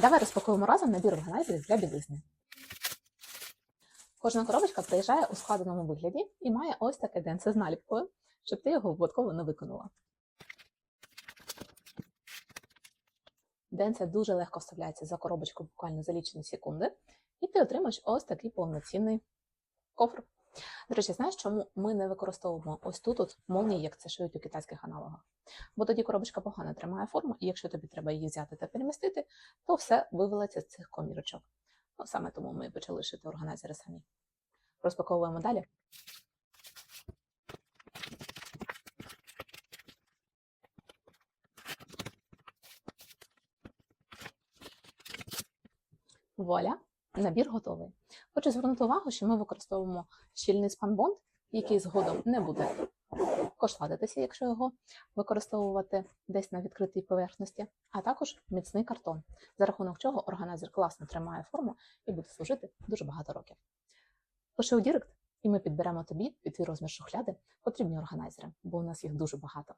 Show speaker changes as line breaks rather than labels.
Давай розпакуємо разом набір органайзерів для білизни. Кожна коробочка приїжджає у складеному вигляді і має ось таке денце з наліпкою, щоб ти його випадково не виконала. Денце дуже легко вставляється за коробочку буквально за лічені секунди, і ти отримаєш ось такий повноцінний кофр. До речі, знаєш, чому ми не використовуємо ось тут от молнії, як це шиють у китайських аналогах? Бо тоді коробочка погано тримає форму, і якщо тобі треба її взяти та перемістити, то все вивелиться з цих комірочок. Ну, саме тому ми почали шити органайзери самі. Розпаковуємо далі. Вуаля, набір готовий. Хочу звернути увагу, що ми використовуємо щільний спанбонд, який згодом не буде кошладитися, якщо його використовувати десь на відкритій поверхності, а також міцний картон, за рахунок чого органайзер класно тримає форму і буде служити дуже багато років. Пиши у Дірект, і ми підберемо тобі під твій розмір шухляди потрібні органайзери, бо у нас їх дуже багато.